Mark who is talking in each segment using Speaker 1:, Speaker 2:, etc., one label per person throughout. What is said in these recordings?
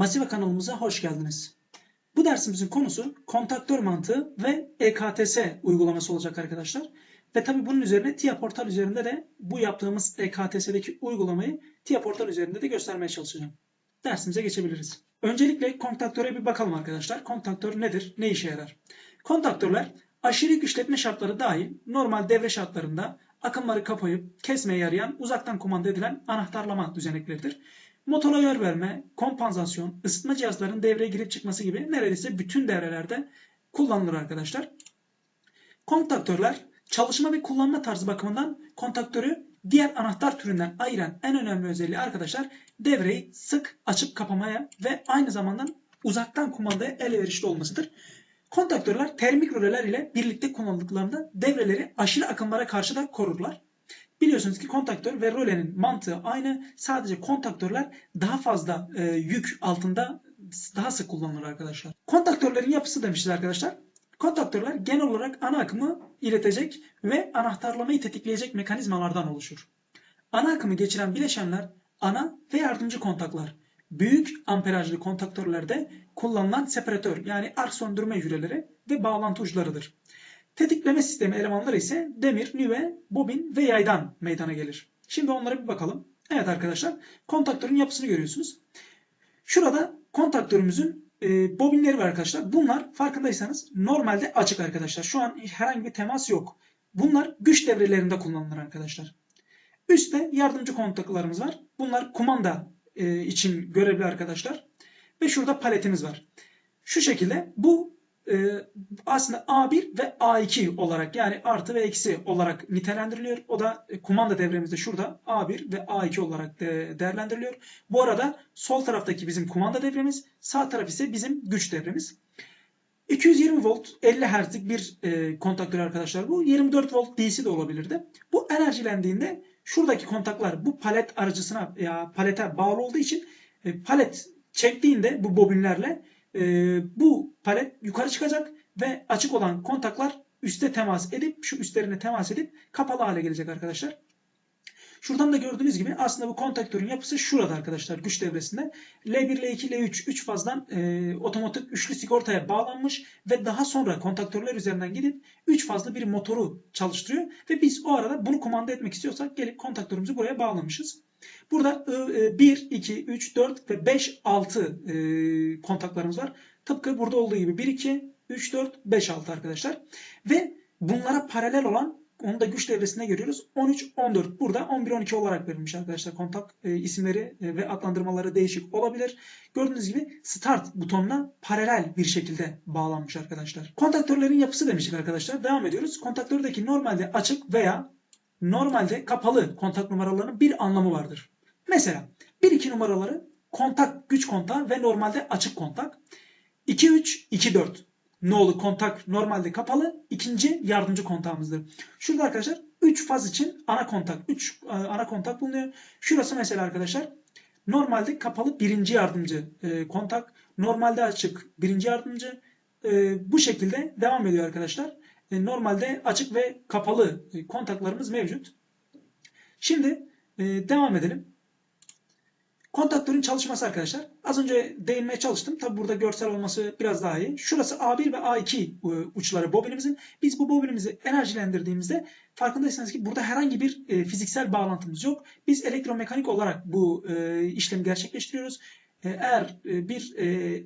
Speaker 1: Masive kanalımıza hoş geldiniz. Bu dersimizin konusu kontaktör mantığı ve EKTS uygulaması olacak arkadaşlar. Ve tabi bunun üzerine TIA Portal üzerinde de bu yaptığımız EKTS'deki uygulamayı TIA Portal üzerinde de göstermeye çalışacağım. Dersimize geçebiliriz. Öncelikle kontaktöre bir bakalım arkadaşlar. Kontaktör nedir? Ne işe yarar? Kontaktörler aşırı güçletme şartları dahil normal devre şartlarında akımları kapayıp kesmeye yarayan uzaktan kumanda edilen anahtarlama düzenekleridir. Motora yer verme, kompansasyon, ısıtma cihazlarının devreye girip çıkması gibi neredeyse bütün devrelerde kullanılır arkadaşlar. Kontaktörler çalışma ve kullanma tarzı bakımından kontaktörü diğer anahtar türünden ayıran en önemli özelliği arkadaşlar devreyi sık açıp kapamaya ve aynı zamanda uzaktan kumandaya elverişli olmasıdır. Kontaktörler termik röleler ile birlikte kullanıldıklarında devreleri aşırı akımlara karşı da korurlar. Biliyorsunuz ki kontaktör ve rölenin mantığı aynı. Sadece kontaktörler daha fazla e, yük altında daha sık kullanılır arkadaşlar. Kontaktörlerin yapısı demişiz arkadaşlar. Kontaktörler genel olarak ana akımı iletecek ve anahtarlamayı tetikleyecek mekanizmalardan oluşur. Ana akımı geçiren bileşenler ana ve yardımcı kontaklar. Büyük amperajlı kontaktörlerde kullanılan separatör yani ark söndürme hücreleri ve bağlantı uçlarıdır. Tetikleme sistemi elemanları ise demir, nüve, bobin ve yaydan meydana gelir. Şimdi onlara bir bakalım. Evet arkadaşlar kontaktörün yapısını görüyorsunuz. Şurada kontaktörümüzün e, bobinleri var arkadaşlar. Bunlar farkındaysanız normalde açık arkadaşlar. Şu an herhangi bir temas yok. Bunlar güç devrelerinde kullanılır arkadaşlar. Üstte yardımcı kontaklarımız var. Bunlar kumanda e, için görevli arkadaşlar. Ve şurada paletimiz var. Şu şekilde bu aslında A1 ve A2 olarak yani artı ve eksi olarak nitelendiriliyor. O da e, kumanda devremizde şurada A1 ve A2 olarak de, değerlendiriliyor. Bu arada sol taraftaki bizim kumanda devremiz, sağ taraf ise bizim güç devremiz. 220 volt 50 Hz'lik bir e, kontaktör arkadaşlar bu. 24 volt DC de olabilirdi. Bu enerjilendiğinde şuradaki kontaklar bu palet aracısına ya palete bağlı olduğu için e, palet çektiğinde bu bobinlerle e, bu palet yukarı çıkacak ve açık olan kontaklar üste temas edip şu üstlerine temas edip kapalı hale gelecek arkadaşlar. Şuradan da gördüğünüz gibi aslında bu kontaktörün yapısı şurada arkadaşlar güç devresinde. L1, L2, L3 3 fazdan e, otomatik üçlü sigortaya bağlanmış ve daha sonra kontaktörler üzerinden gidip 3 fazla bir motoru çalıştırıyor ve biz o arada bunu kumanda etmek istiyorsak gelip kontaktörümüzü buraya bağlamışız. Burada 1, 2, 3, 4 ve 5, 6 e, kontaklarımız var. Tıpkı burada olduğu gibi 1, 2, 3, 4, 5, 6 arkadaşlar. Ve bunlara paralel olan onu da güç devresinde görüyoruz. 13, 14. Burada 11, 12 olarak verilmiş arkadaşlar. Kontak e, isimleri e, ve adlandırmaları değişik olabilir. Gördüğünüz gibi start butonuna paralel bir şekilde bağlanmış arkadaşlar. Kontaktörlerin yapısı demiştik arkadaşlar. Devam ediyoruz. Kontaktördeki normalde açık veya normalde kapalı kontak numaralarının bir anlamı vardır. Mesela 1-2 numaraları kontak güç kontağı ve normalde açık kontak. 2-3, 2-4 nolu kontak normalde kapalı. ikinci yardımcı kontağımızdır. Şurada arkadaşlar 3 faz için ana kontak. 3 e, ana kontak bulunuyor. Şurası mesela arkadaşlar normalde kapalı birinci yardımcı e, kontak. Normalde açık birinci yardımcı. E, bu şekilde devam ediyor arkadaşlar. Normalde açık ve kapalı kontaklarımız mevcut. Şimdi devam edelim. Kontaktörün çalışması arkadaşlar. Az önce değinmeye çalıştım. Tabi burada görsel olması biraz daha iyi. Şurası A1 ve A2 e, uçları bobinimizin. Biz bu bobinimizi enerjilendirdiğimizde farkındaysanız ki burada herhangi bir e, fiziksel bağlantımız yok. Biz elektromekanik olarak bu e, işlemi gerçekleştiriyoruz. Eğer bir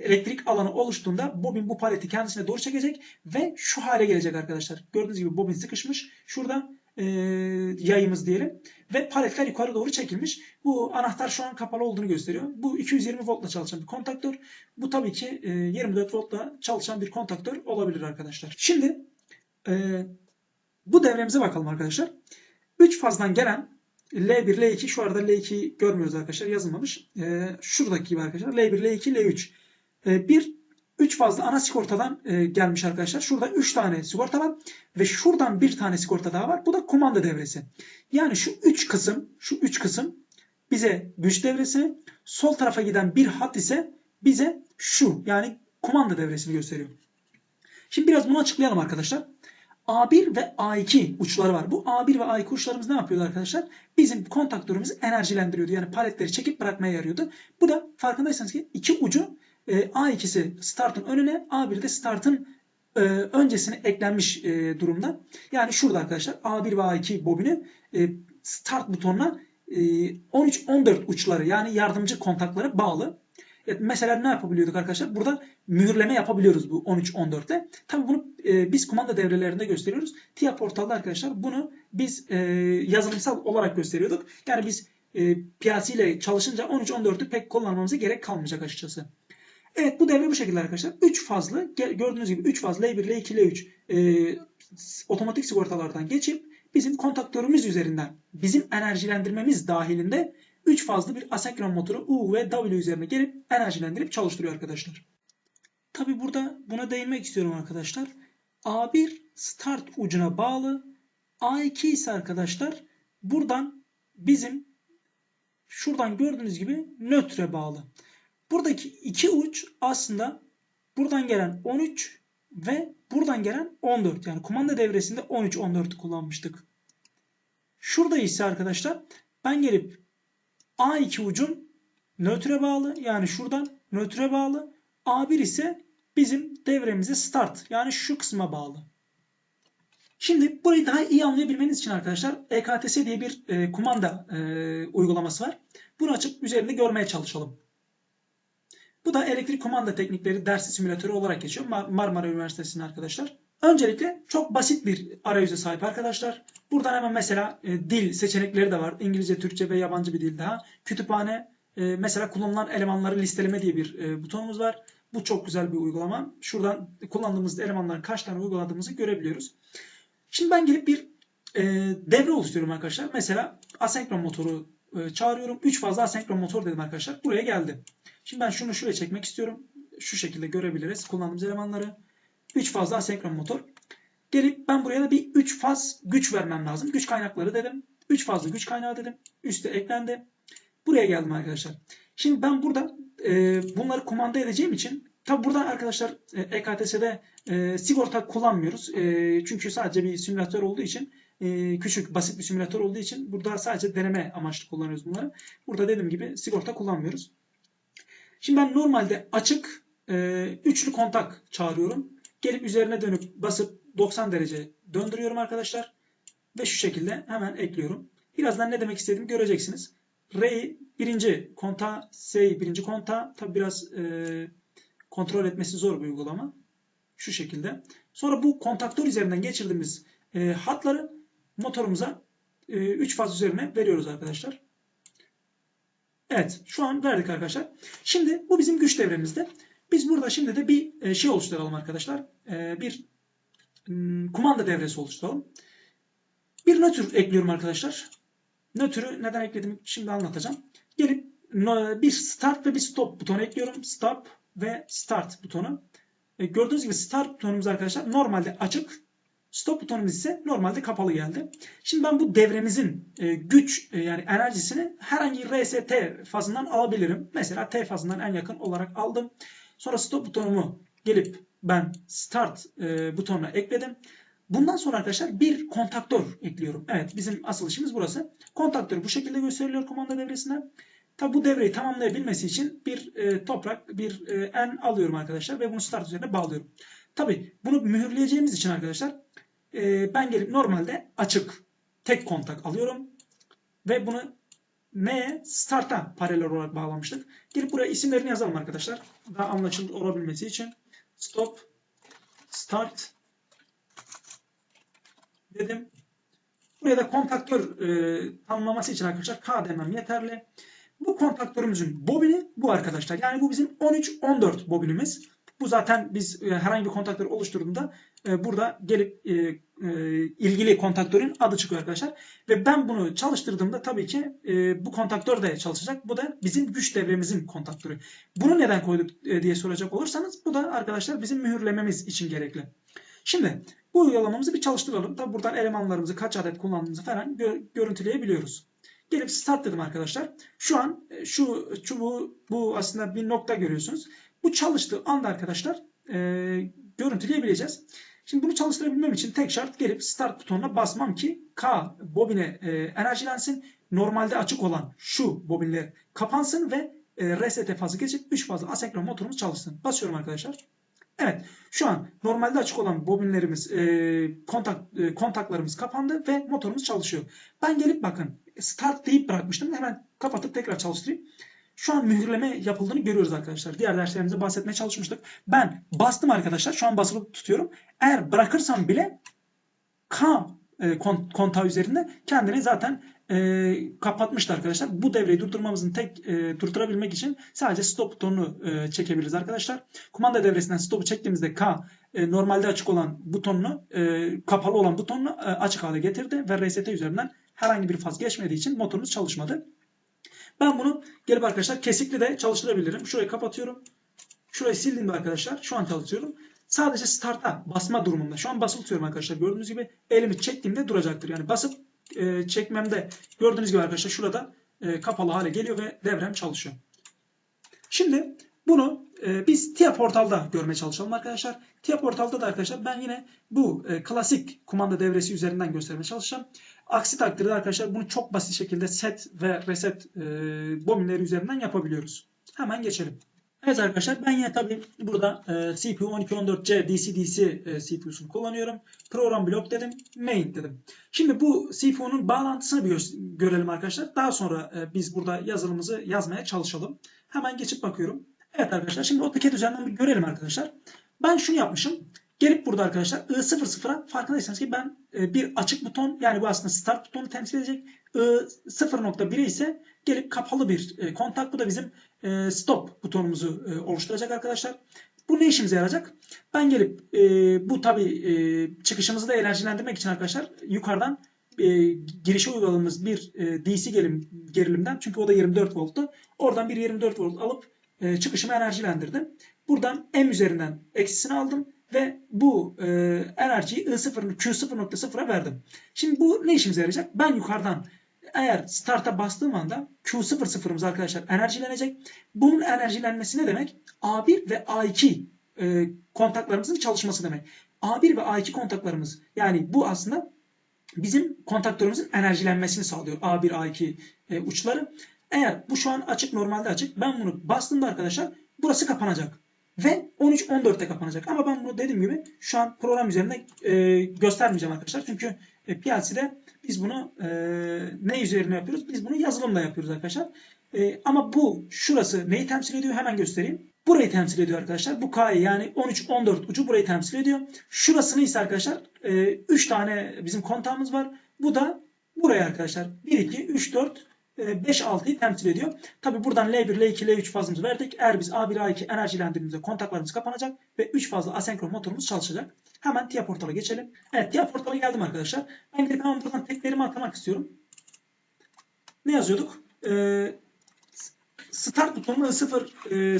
Speaker 1: elektrik alanı oluştuğunda bobin bu paleti kendisine doğru çekecek ve şu hale gelecek arkadaşlar. Gördüğünüz gibi bobin sıkışmış. Şurada e, yayımız diyelim ve paletler yukarı doğru çekilmiş. Bu anahtar şu an kapalı olduğunu gösteriyor. Bu 220 voltla çalışan bir kontaktör. Bu tabii ki e, 24 voltla çalışan bir kontaktör olabilir arkadaşlar. Şimdi e, bu devremize bakalım arkadaşlar. 3 fazdan gelen L1, L2 şu arada L2 görmüyoruz arkadaşlar yazılmamış. E, şuradaki gibi arkadaşlar L1, L2, L3. E, bir 3 fazla ana sigortadan e, gelmiş arkadaşlar. Şurada 3 tane sigorta var ve şuradan bir tane sigorta daha var. Bu da kumanda devresi. Yani şu 3 kısım, şu 3 kısım bize güç devresi, sol tarafa giden bir hat ise bize şu yani kumanda devresini gösteriyor. Şimdi biraz bunu açıklayalım arkadaşlar. A1 ve A2 uçları var. Bu A1 ve A2 uçlarımız ne yapıyordu arkadaşlar? Bizim kontaktörümüzü enerjilendiriyordu. Yani paletleri çekip bırakmaya yarıyordu. Bu da farkındaysanız ki iki ucu e, A2'si startın önüne, A1 de startın e, öncesine eklenmiş e, durumda. Yani şurada arkadaşlar A1 ve A2 bobini start butonuna e, 13-14 uçları yani yardımcı kontaklara bağlı. Evet, mesela ne yapabiliyorduk arkadaşlar? Burada mühürleme yapabiliyoruz bu 13-14'te. Tabii bunu e, biz kumanda devrelerinde gösteriyoruz. TIA portalda arkadaşlar bunu biz e, yazılımsal olarak gösteriyorduk. Yani biz e, piyasiyle çalışınca 13-14'ü pek kullanmamıza gerek kalmayacak açıkçası. Evet bu devre bu şekilde arkadaşlar. 3 fazlı gördüğünüz gibi 3 fazlı L1, L2, L3 e, otomatik sigortalardan geçip bizim kontaktörümüz üzerinden bizim enerjilendirmemiz dahilinde 3 fazlı bir asenkron motoru U ve W üzerine gelip enerjilendirip çalıştırıyor arkadaşlar. Tabi burada buna değinmek istiyorum arkadaşlar. A1 start ucuna bağlı. A2 ise arkadaşlar buradan bizim şuradan gördüğünüz gibi nötre bağlı. Buradaki iki uç aslında buradan gelen 13 ve buradan gelen 14. Yani kumanda devresinde 13-14'ü kullanmıştık. Şurada ise arkadaşlar ben gelip A2 ucum nötre bağlı. Yani şuradan nötre bağlı. A1 ise bizim devremize start. Yani şu kısma bağlı. Şimdi burayı daha iyi anlayabilmeniz için arkadaşlar EKTS diye bir e, kumanda e, uygulaması var. Bunu açıp üzerinde görmeye çalışalım. Bu da elektrik kumanda teknikleri dersi simülatörü olarak geçiyor. Marmara Üniversitesi'nin arkadaşlar. Öncelikle çok basit bir arayüze sahip arkadaşlar. Buradan hemen mesela e, dil seçenekleri de var. İngilizce, Türkçe ve yabancı bir dil daha. Kütüphane, e, mesela kullanılan elemanları listeleme diye bir e, butonumuz var. Bu çok güzel bir uygulama. Şuradan kullandığımız elemanların kaç tane uyguladığımızı görebiliyoruz. Şimdi ben gelip bir e, devre oluşturuyorum arkadaşlar. Mesela asenkron motoru e, çağırıyorum. 3 fazla asenkron motor dedim arkadaşlar. Buraya geldi. Şimdi ben şunu şuraya çekmek istiyorum. Şu şekilde görebiliriz kullandığımız elemanları. 3 fazla asenkron motor. Gelip ben buraya da bir 3 faz güç vermem lazım. Güç kaynakları dedim. 3 fazla güç kaynağı dedim. Üste eklendi. Buraya geldim arkadaşlar. Şimdi ben burada e, bunları kumanda edeceğim için tabi burada arkadaşlar e, EKTS'de e, sigorta kullanmıyoruz. E, çünkü sadece bir simülatör olduğu için e, küçük basit bir simülatör olduğu için burada sadece deneme amaçlı kullanıyoruz bunları. Burada dediğim gibi sigorta kullanmıyoruz. Şimdi ben normalde açık e, üçlü kontak çağırıyorum. Gelip üzerine dönüp basıp 90 derece döndürüyorum arkadaşlar. Ve şu şekilde hemen ekliyorum. Birazdan ne demek istediğimi göreceksiniz. R'yi birinci konta, S'yi birinci konta. Tabi biraz e, kontrol etmesi zor bir uygulama. Şu şekilde. Sonra bu kontaktör üzerinden geçirdiğimiz e, hatları motorumuza 3 e, faz üzerine veriyoruz arkadaşlar. Evet şu an verdik arkadaşlar. Şimdi bu bizim güç devremizde. Biz burada şimdi de bir e, şey oluşturalım arkadaşlar. E, bir hmm, kumanda devresi oluşturalım. Bir nötr ekliyorum arkadaşlar. Nötrü neden ekledim şimdi anlatacağım. Gelip bir start ve bir stop butonu ekliyorum. Stop ve start butonu. E, gördüğünüz gibi start butonumuz arkadaşlar normalde açık. Stop butonumuz ise normalde kapalı geldi. Şimdi ben bu devremizin güç yani enerjisini herhangi RST fazından alabilirim. Mesela T fazından en yakın olarak aldım. Sonra stop butonumu gelip ben start e, butonuna ekledim. Bundan sonra arkadaşlar bir kontaktör ekliyorum. Evet bizim asıl işimiz burası. Kontaktör bu şekilde gösteriliyor komanda devresine. Tabi bu devreyi tamamlayabilmesi için bir e, toprak, bir e, en alıyorum arkadaşlar ve bunu start üzerine bağlıyorum. Tabi bunu mühürleyeceğimiz için arkadaşlar e, ben gelip normalde açık tek kontak alıyorum ve bunu M'ye start'a paralel olarak bağlamıştık. Gelip buraya isimlerini yazalım arkadaşlar. Daha anlaşılır olabilmesi için. Stop, start dedim. Buraya da kontaktör e, tanımlaması için arkadaşlar K demem yeterli. Bu kontaktörümüzün bobini bu arkadaşlar. Yani bu bizim 13-14 bobinimiz. Bu zaten biz e, herhangi bir kontaktör oluşturduğunda e, burada gelip e, ilgili kontaktörün adı çıkıyor arkadaşlar. Ve ben bunu çalıştırdığımda tabii ki bu kontaktör de çalışacak. Bu da bizim güç devremizin kontaktörü. Bunu neden koyduk diye soracak olursanız bu da arkadaşlar bizim mühürlememiz için gerekli. Şimdi bu uygulamamızı bir çalıştıralım. Tabi buradan elemanlarımızı kaç adet kullandığımızı falan görüntüleyebiliyoruz. Gelip start dedim arkadaşlar. Şu an şu çubuğu bu aslında bir nokta görüyorsunuz. Bu çalıştığı anda arkadaşlar e, görüntüleyebileceğiz. Şimdi bunu çalıştırabilmem için tek şart gelip start butonuna basmam ki K bobine e, enerjilensin. Normalde açık olan şu bobinler kapansın ve e, RST fazı geçip 3 fazla asenkron motorumuz çalışsın. Basıyorum arkadaşlar. Evet şu an normalde açık olan bobinlerimiz e, kontak e, kontaklarımız kapandı ve motorumuz çalışıyor. Ben gelip bakın start deyip bırakmıştım. Hemen kapatıp tekrar çalıştırayım. Şu an mühürleme yapıldığını görüyoruz arkadaşlar. Diğer derslerimizde bahsetmeye çalışmıştık. Ben bastım arkadaşlar. Şu an basılı tutuyorum. Eğer bırakırsam bile K e, kontağı üzerinde kendini zaten e, kapatmıştı arkadaşlar. Bu devreyi durdurmamızın tek e, durdurabilmek için sadece stop butonunu e, çekebiliriz arkadaşlar. Kumanda devresinden stop'u çektiğimizde K e, normalde açık olan butonunu e, kapalı olan butonunu e, açık hale getirdi ve RST üzerinden herhangi bir faz geçmediği için motorumuz çalışmadı. Ben bunu gelip arkadaşlar kesikli de çalıştırabilirim. Şurayı kapatıyorum. Şurayı sildiğimde arkadaşlar şu an çalışıyorum. Sadece start'a basma durumunda. Şu an basılı arkadaşlar. Gördüğünüz gibi elimi çektiğimde duracaktır. Yani basıp e, çekmemde gördüğünüz gibi arkadaşlar şurada e, kapalı hale geliyor ve devrem çalışıyor. Şimdi bunu e, biz TIA portalda görmeye çalışalım arkadaşlar. TIA portalda da arkadaşlar ben yine bu e, klasik kumanda devresi üzerinden göstermeye çalışacağım. Aksi takdirde arkadaşlar bunu çok basit şekilde set ve reset e, bominleri üzerinden yapabiliyoruz. Hemen geçelim. Evet arkadaşlar ben yine tabii burada e, CPU 1214C DC-DC e, CPU'sunu kullanıyorum. Program blok dedim, main dedim. Şimdi bu CPU'nun bağlantısını bir görelim arkadaşlar. Daha sonra e, biz burada yazılımımızı yazmaya çalışalım. Hemen geçip bakıyorum. Evet arkadaşlar şimdi AutoCAD üzerinden bir görelim arkadaşlar. Ben şunu yapmışım. Gelip burada arkadaşlar I00'a farkındaysanız ki ben e, bir açık buton yani bu aslında start butonu temsil edecek. I0.1'e ise gelip kapalı bir e, kontak. Bu da bizim e, stop butonumuzu oluşturacak arkadaşlar. Bu ne işimize yarayacak? Ben gelip bu tabi çıkışımızı da enerjilendirmek için arkadaşlar yukarıdan girişe uyguladığımız bir DC gerilim, gerilimden çünkü o da 24 volttu. Oradan bir 24 volt alıp çıkışımı enerjilendirdim. Buradan M üzerinden eksisini aldım ve bu e, enerjiyi I0, Q0.0'a verdim. Şimdi bu ne işimize yarayacak? Ben yukarıdan eğer start'a bastığım anda Q00'ımız arkadaşlar enerjilenecek. Bunun enerjilenmesi ne demek? A1 ve A2 e, kontaklarımızın çalışması demek. A1 ve A2 kontaklarımız yani bu aslında bizim kontaktörümüzün enerjilenmesini sağlıyor. A1, A2 e, uçları. Eğer bu şu an açık normalde açık. Ben bunu bastığımda arkadaşlar burası kapanacak ve 13-14'te kapanacak. Ama ben bunu dediğim gibi şu an program üzerinde e, göstermeyeceğim arkadaşlar. Çünkü e, PLC'de biz bunu e, ne üzerine yapıyoruz? Biz bunu yazılımla yapıyoruz arkadaşlar. E, ama bu şurası neyi temsil ediyor? Hemen göstereyim. Burayı temsil ediyor arkadaşlar. Bu K'yı yani 13-14 ucu burayı temsil ediyor. Şurasını ise arkadaşlar 3 e, tane bizim kontağımız var. Bu da buraya arkadaşlar. 1, 2, 3, 4, 5-6'yı temsil ediyor. Tabi buradan L1, L2, L3 fazımızı verdik. Eğer biz A1, A2 enerjilendirdiğimizde kontaklarımız kapanacak ve 3 fazla asenkron motorumuz çalışacak. Hemen TIA portala geçelim. Evet TIA portala geldim arkadaşlar. Ben gidip hemen buradan teklerimi atamak istiyorum. Ne yazıyorduk? Ee, start butonunu I0 e,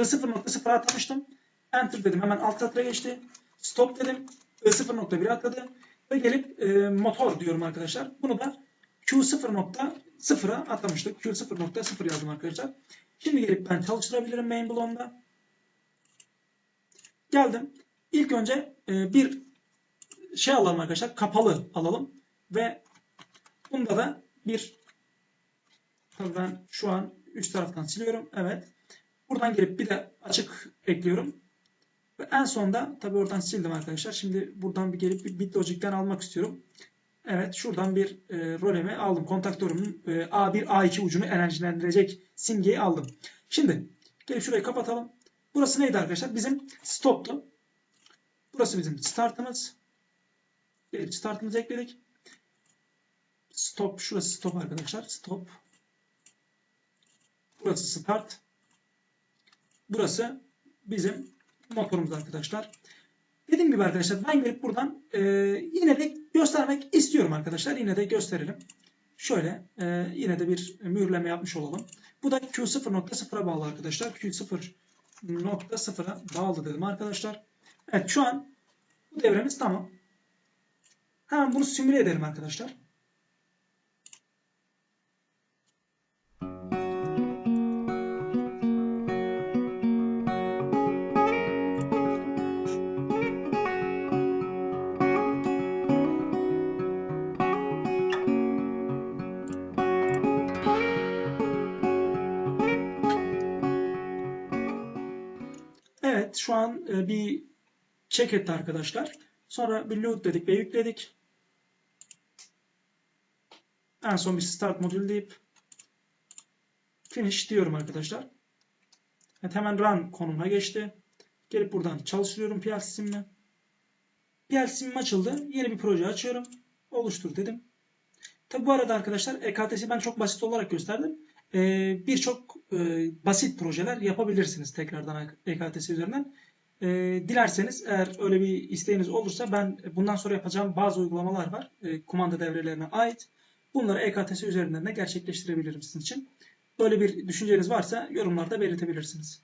Speaker 1: I0.0 atamıştım. Enter dedim. Hemen alt satıra geçti. Stop dedim. I0.1 atladı. Ve gelip e, motor diyorum arkadaşlar. Bunu da Q0.0'a atlamıştık. Q0.0 yazdım arkadaşlar. Şimdi gelip ben çalıştırabilirim main bloğumda. Geldim. İlk önce e, bir şey alalım arkadaşlar. Kapalı alalım. Ve bunda da bir tabii ben şu an üst taraftan siliyorum. Evet. Buradan gelip bir de açık ekliyorum. Ve en sonda tabii oradan sildim arkadaşlar. Şimdi buradan bir gelip bir BitLogic'ten almak istiyorum. Evet şuradan bir e, rolemi aldım. Kontaktörümün e, A1 A2 ucunu enerjilendirecek simgeyi aldım. Şimdi gelip şurayı kapatalım. Burası neydi arkadaşlar? Bizim stop'tu. Burası bizim startımız. Gelip startımızı ekledik. Stop. Şurası stop arkadaşlar. Stop. Burası start. Burası bizim motorumuz arkadaşlar. Dediğim gibi arkadaşlar ben gelip buradan e, yine de göstermek istiyorum arkadaşlar. Yine de gösterelim. Şöyle e, yine de bir mühürleme yapmış olalım. Bu da Q0.0'a bağlı arkadaşlar. Q0.0'a bağlı dedim arkadaşlar. Evet şu an bu devremiz tamam. Hemen bunu simüle edelim arkadaşlar. Şu an e, bir check etti arkadaşlar. Sonra bir load dedik ve yükledik. En son bir start modül deyip finish diyorum arkadaşlar. Evet, hemen run konumuna geçti. Gelip buradan çalıştırıyorum PLC'simle. PLC'm açıldı. Yeni bir proje açıyorum. Oluştur dedim. Tabi bu arada arkadaşlar EKTS'i ben çok basit olarak gösterdim. Ee, Birçok e, basit projeler yapabilirsiniz tekrardan EKTS üzerinden. Ee, dilerseniz eğer öyle bir isteğiniz olursa ben bundan sonra yapacağım bazı uygulamalar var. E, kumanda devrelerine ait. Bunları EKTS üzerinden de gerçekleştirebilirim sizin için. Böyle bir düşünceniz varsa yorumlarda belirtebilirsiniz.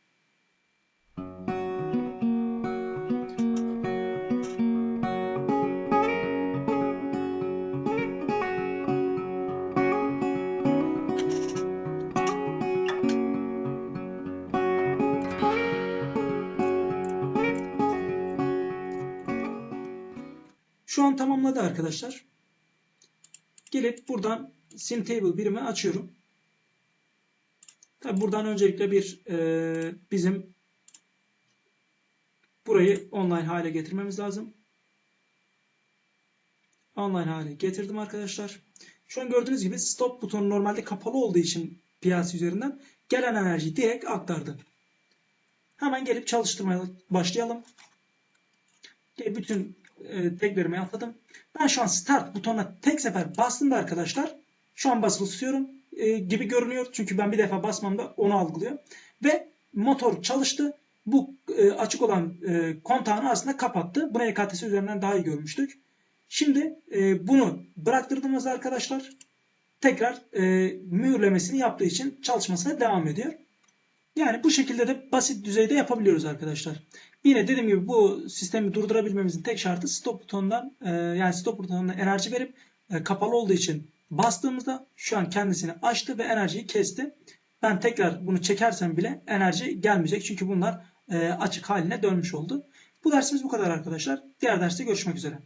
Speaker 1: Tamamladı arkadaşlar. Gelip buradan SimTable birimi açıyorum. Tabi buradan öncelikle bir e, bizim burayı online hale getirmemiz lazım. Online hale getirdim arkadaşlar. Şu an gördüğünüz gibi stop butonu normalde kapalı olduğu için piyasa üzerinden gelen enerjiyi direkt aktardı. Hemen gelip çalıştırmaya başlayalım. Bütün e, teklerimi atladım. Ben şu an start butonuna tek sefer bastığımda arkadaşlar şu an basılı tutuyorum e, gibi görünüyor. Çünkü ben bir defa basmamda onu algılıyor. Ve motor çalıştı. Bu e, açık olan e, kontağın aslında kapattı. Bunu EKTS üzerinden daha iyi görmüştük. Şimdi e, bunu bıraktırdığımızda arkadaşlar tekrar e, mühürlemesini yaptığı için çalışmasına devam ediyor. Yani bu şekilde de basit düzeyde yapabiliyoruz arkadaşlar. Yine dediğim gibi bu sistemi durdurabilmemizin tek şartı stop butonundan e, yani stop butonundan enerji verip e, kapalı olduğu için bastığımızda şu an kendisini açtı ve enerjiyi kesti. Ben tekrar bunu çekersem bile enerji gelmeyecek. Çünkü bunlar e, açık haline dönmüş oldu. Bu dersimiz bu kadar arkadaşlar. Diğer derste görüşmek üzere.